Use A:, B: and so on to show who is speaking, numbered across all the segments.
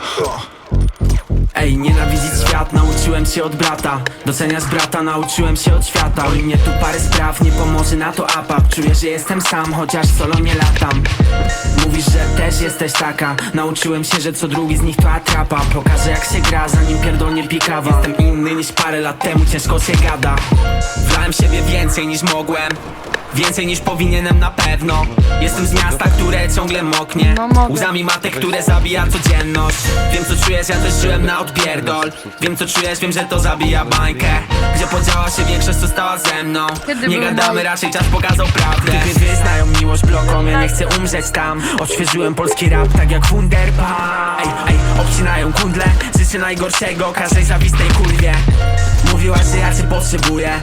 A: ha.
B: Ej, nienawidzić świat nauczyłem się od brata. Doceniać brata nauczyłem się od świata. I mnie tu parę spraw nie pomoże na to apap Czuję, że jestem sam, chociaż solo nie latam. Mówisz, że też jesteś taka. Nauczyłem się, że co drugi z nich to atrapa. Pokażę jak się gra, zanim pierdolnie pikawa. Jestem inny niż parę lat temu, ciężko się gada. Wlałem siebie więcej niż mogłem Więcej niż powinienem na pewno. Jestem z miasta, które ciągle moknie.
C: No mogę.
B: Łzami matek, które zabija codzienność. Wiem co czujesz, ja też żyłem na odpierdol. Wiem co czujesz, wiem, że to zabija bańkę. Gdzie podziała się większość, co stała ze mną.
C: Kiedy
B: Nie gadamy, raczej czas pokazał prawdę. Typy wyznają miłość blokom, ja nie chcę umrzeć tam. Odświeżyłem polski rap, tak jak Wunderbar Ej, ej, obcinają kundle. Życzę najgorszego każdej zawistej kurwie Mówiłaś, że ja cię potrzebuję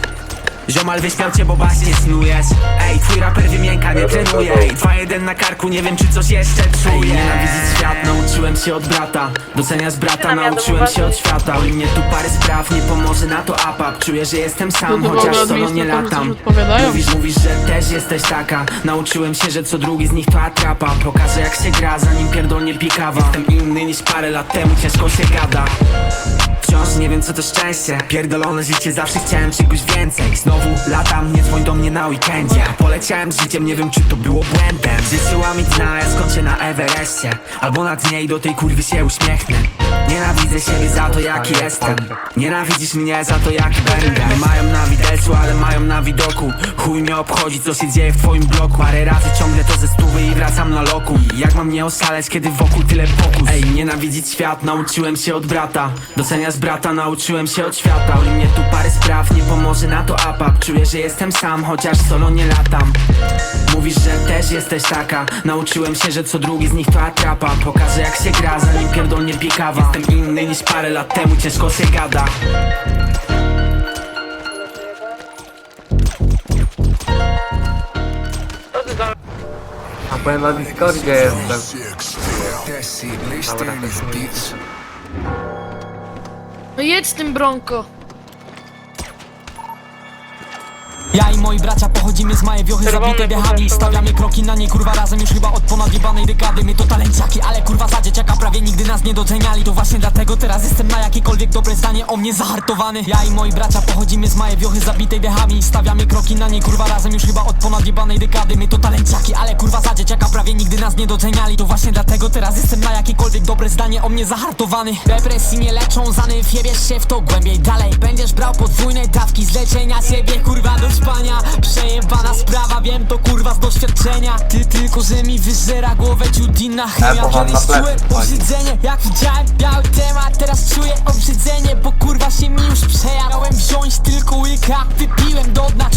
B: Ziomal wyśmiał cię, bo baśnie snujesz. Ej, twój raper wymięka, nie trenuje. Ej, 2-1 na karku, nie wiem czy coś jeszcze czuję. Nienawidzić świat, nauczyłem się od brata. Doceniać brata, nauczyłem się od świata. I mnie tu parę spraw, nie pomoże na to apap Czuję, że jestem sam,
C: No to
B: chociaż solo nie
C: coś
B: latam.
C: odpowiadają?
B: Mówisz, mówisz, że też jesteś taka. Nauczyłem się, że co drugi z nich to atrapa. Pokażę jak się gra, zanim pierdolnie pikawa Jestem inny niż parę lat temu, ciężko się gada Wciąż nie wiem co to szczęście. Pierdolone życie, zawsze chciałem czegoś więcej. Znowu latam, nie dzwoń do mnie na weekendzie. Poleciałem z życiem, nie wiem czy to było błędem. Życzyła mi dna, ja skończę na Everestie. Albo na dnie i do tej kurwy się uśmiechnę. Nienawidzę siebie za to jaki jestem. Nienawidzisz mnie za to jaki będę. Nie mają na widelcu, ale mają na widoku. Chuj mnie obchodzi co się dzieje w twoim bloku. Parę razy ciągnę to ze stówy i wracam na loku. Jak mam nie oszaleć, kiedy wokół tyle pokus? Ej, nienawidzić świat, nauczyłem się od brata. Doceniać brata, nauczyłem się od świata. I mnie tu parę spraw, nie pomoże na to apap Czuję, że jestem sam, chociaż solo nie latam. Mówisz, że też jesteś taka. Nauczyłem się, że co drugi z nich to atrapa. Pokażę jak się gra, zanim pierdolnie pikawa Jestem inny niż parę lat temu, ciężko się gada.
D: A powiem na Discordzie jestem.
A: That shit
C: No jedź tym Bronco.
E: Ja i moi bracia pochodzimy z małej wiochy zabitej dechami. Stawiamy kroki na niej kurwa razem już chyba od ponad jebanej dekady. My to talenciaki, ale kurwa za dzieciaka prawie nigdy nas nie doceniali. To właśnie dlatego teraz jestem na jakiekolwiek dobre zdanie o mnie zahartowany. Ja i moi bracia pochodzimy z małej wiochy zabitej dechami. Stawiamy kroki na niej kurwa razem już chyba od ponad jebanej dekady. My to talenciaki, ale kurwa za dzieciaka prawie nigdy nas nie doceniali. To właśnie dlatego teraz jestem na jakiekolwiek dobre zdanie o mnie zahartowany. Depresji nie leczą, zanyw bierz się w to głębiej dalej. Będziesz brał podwójne dawki z leczenia siebie kurwa do spania. Przejebana sprawa, wiem to kurwa z doświadczenia. Ty tylko, że mi wyżera głowę ciut inna chemia Kiedyś czułem obrzydzenie, jak widziałem biały temat Teraz czuję obrzydzenie, bo kurwa się mi już przejarałem wziąć tylko łyka Wypiłem do dna,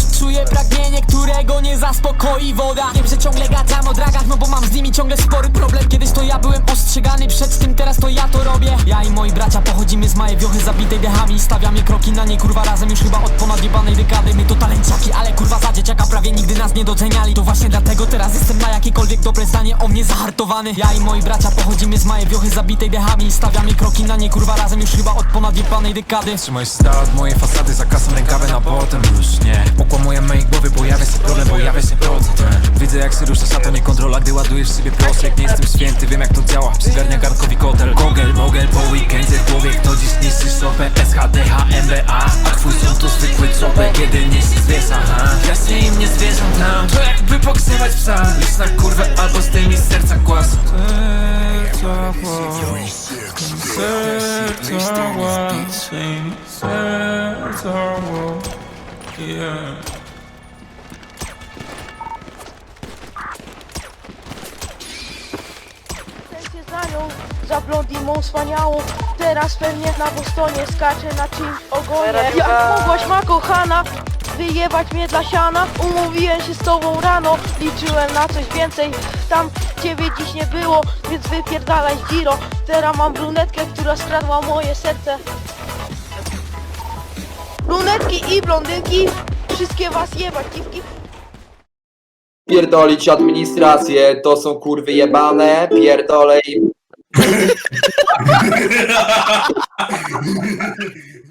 E: którego nie zaspokoi woda. Wiem, że ciągle gadam o dragach, no bo mam z nimi ciągle spory problem. Kiedyś to ja byłem ostrzegany przed tym, teraz to ja to robię. Ja i moi bracia pochodzimy z małej wiochy zabitej dechami. Stawiamy kroki na niej kurwa razem już chyba od ponad jebanej dekady. My to talenciaki, ale kurwa za dzieciaka prawie nigdy nas nie doceniali. To właśnie dlatego teraz jestem na jakiekolwiek dobre zdanie o mnie zahartowany. Ja i moi bracia pochodzimy z małej wiochy zabitej dechami. Stawiamy kroki na niej kurwa razem już chyba od ponad jebanej dekady.
F: Trzymaj się od mojej fasady, zakasam jak się ruszasz, nie kontrola, gdy ładujesz w siebie piostrek Nie jestem święty, wiem jak to działa, przygarnia garnkowi kotel. Kogel, mogel, po weekendzie w głowie, kto dziś niszczy szopę? SHDH, MBA, a. Twój są to zwykły czopek Kiedy nie się zwiesza, ha Ja się im nie zwierzam tam, to jakby poksywać psa. Licz na kurwę albo z tej mi z serca głos Serca głos Serca głos Serca głos Yeah
G: za nią, za blondimą wspaniałą. Teraz pewnie na Bostonie skacze na czymś ogonie. Jak mogłaś ma kochana wyjebać mnie dla siana? Umówiłem się z tobą rano, liczyłem na coś więcej. Tam ciebie dziś nie było, więc wypierdalaj Giro. Teraz mam brunetkę, która skradła moje serce. Brunetki i blondynki, wszystkie was jebać dziwki
H: Pierdolić administrację, to są kurwy jebane, pierdolej